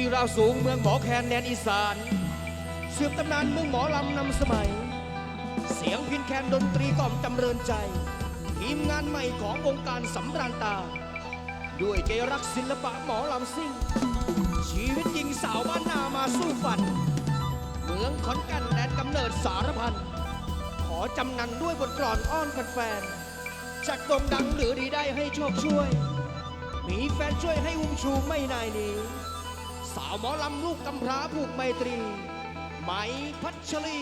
ที่เราวสูงเมืองหมอแคนแดนอีสานเสืบตำนานเมืองหมอลำนำสมัย เสียงพินแคนดนตรีกล่อมจำเริญใจ ทีมงานใหม่ของวงค์การสำราญตา ด้วยใจรักศิลปะหมอลำซิ่ง ชีวิตจริงสาวบ้านนามาสู้ฝัน เมืองขอนแก่นแดนกำเนิดสารพัน ขอจำนันด้วยบทกลอนอ้อนแฟนจากโด่งดังหรือดีได้ให้โชคช่วย มีแฟนช่วยให้อุ้มชูไม่นายหนี้ สาวหมอลำลูกกำพร้าผูกไมตรี ไหมพัชรี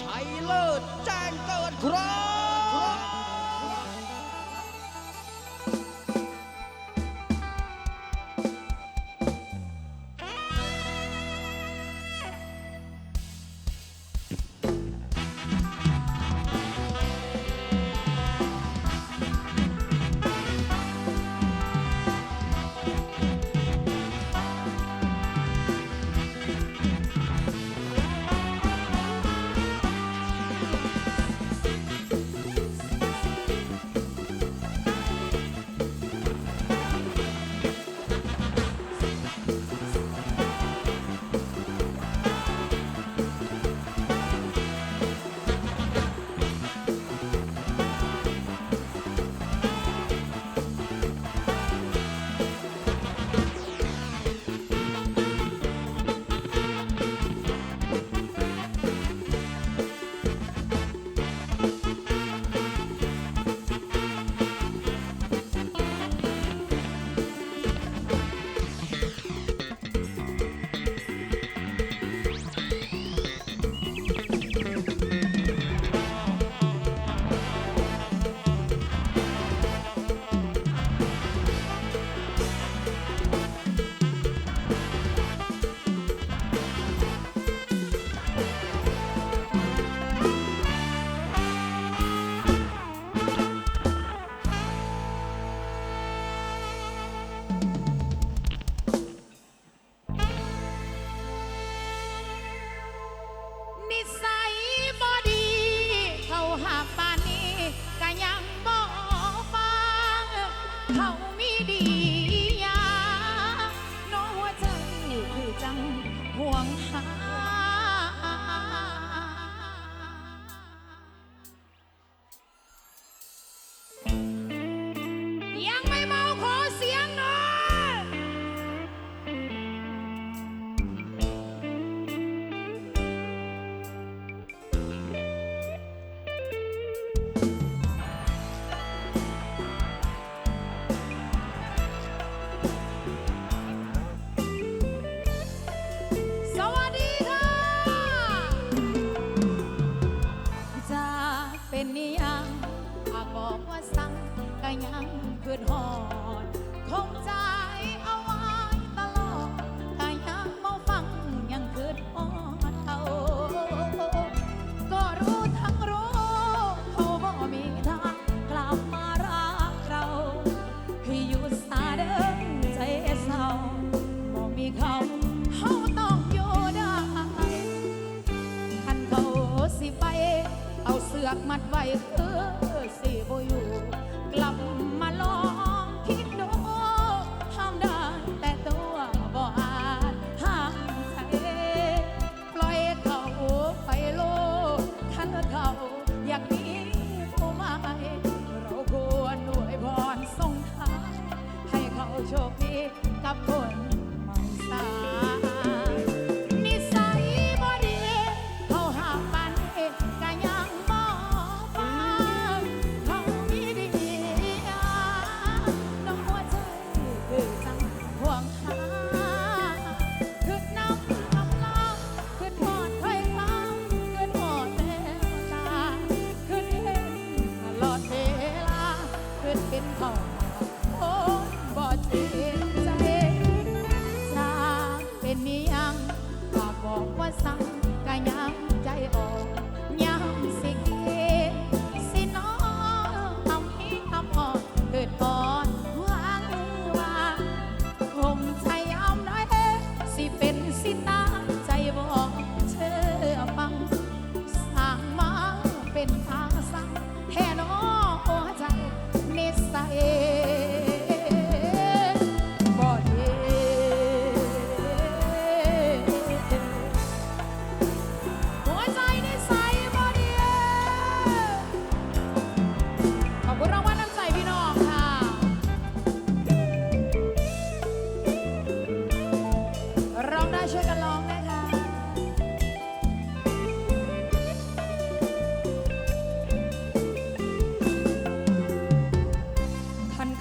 ชัยเลิศแจ้งเกิดครับ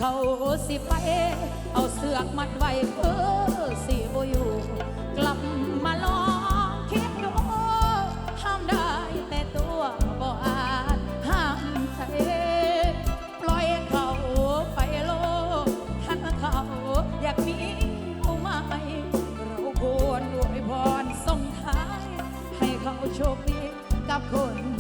สิไป เอาเสือกมัดไว้เพื่อสิบอยู่ กลับมาลองคิดดูห้ามได้แต่ตัวบ่อาจห้ามใจปล่อยเขาไปโลกท่านเขาอยากมีผู้ใหม่เราควรอวยพรส่งท้าย ให้เขาโชคดีกับคน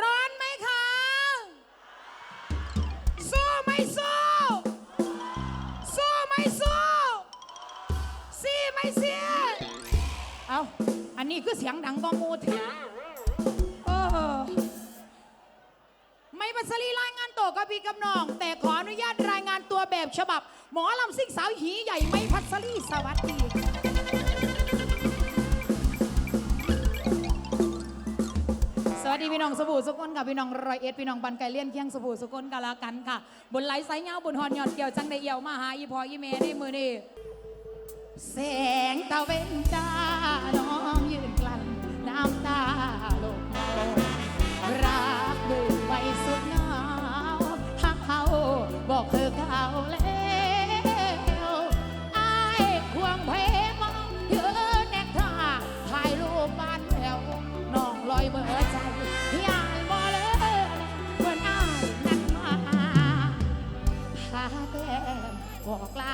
ร้อนไหมคะ สู้ไม่สู้ สู้ไม่สู้ซีไม่เสียเอาอันนี้คือเสียงดังกว่าหมูถึงโอ้ไม่บัสรีรายงานตัวกับพี่กับน้อง แต่ขออนุญาตรายงานตัวแบบฉบับ หมอลำซิ่งสาวหีใหญ่ไม่พัสรีสวัสดี วัสดีพี่น้องสบู่สุกลกับพี่น้องรอยเอ็ดพี่น้องบันไกเลี้ยนเคียงสบู่สุกลกันละกันค่ะบนไหลไซเงาบนหอนหยอดเกี่ยวจังได้เอี่ยวมาหาอีพออีเมในมือนี่แสงตะเวนจ้าน้องยืนกลั้นน้ำตาลงรักด้วยไวสุดหนาวหักเขาบอกคือเขาแล้วไอายควงเพมองยืนแมบอกลา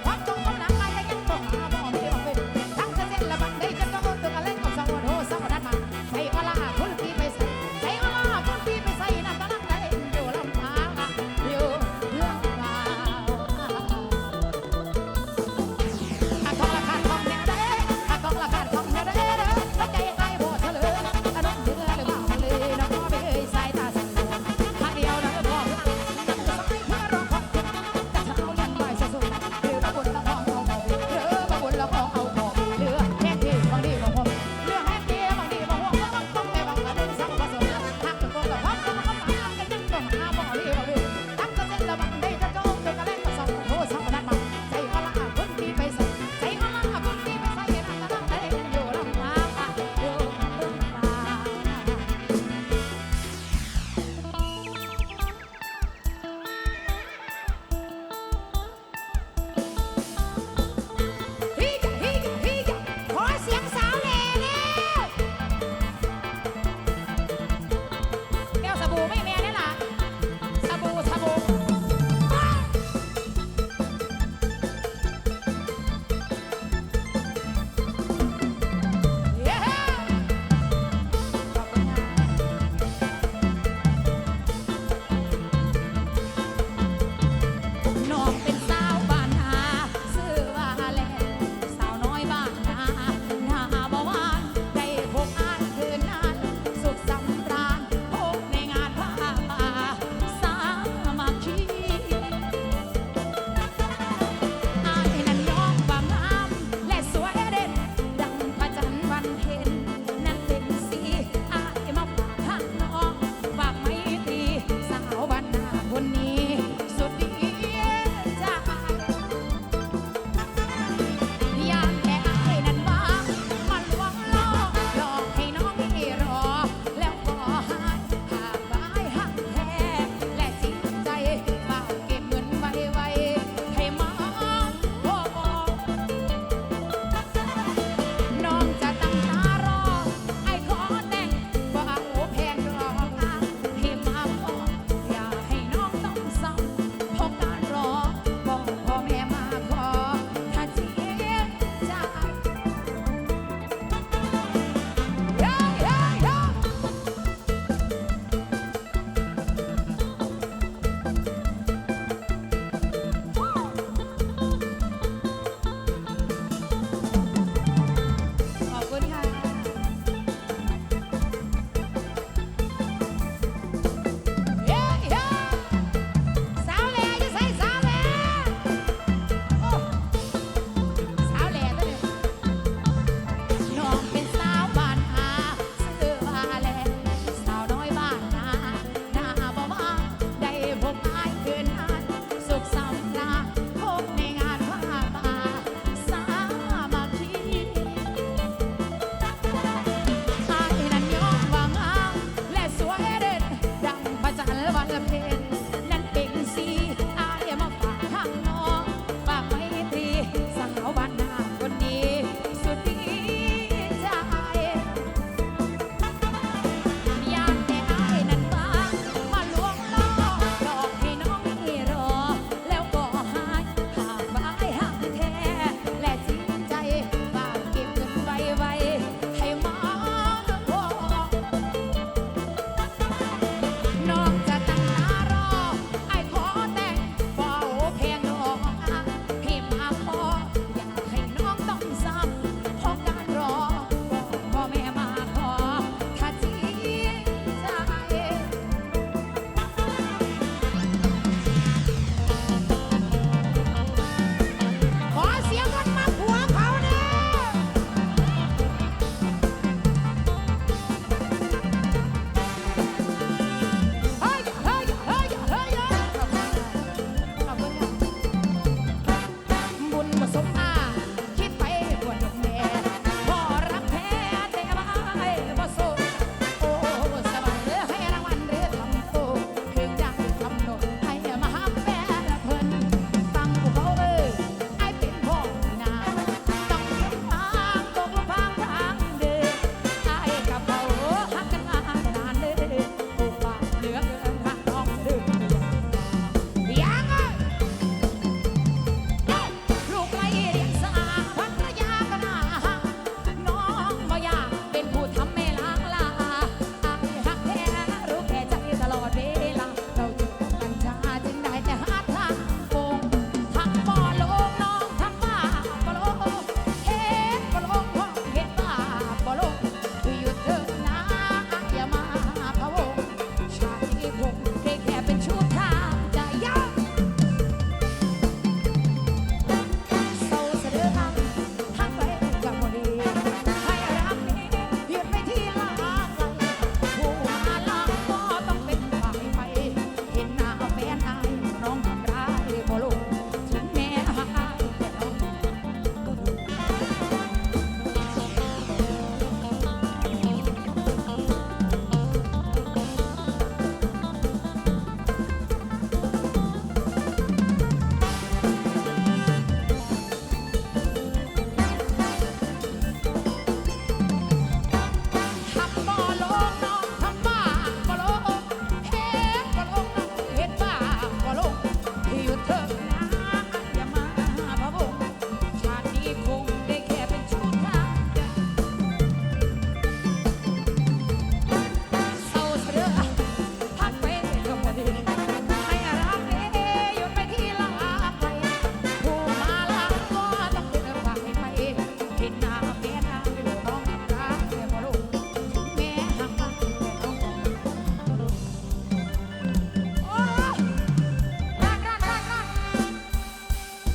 Pop the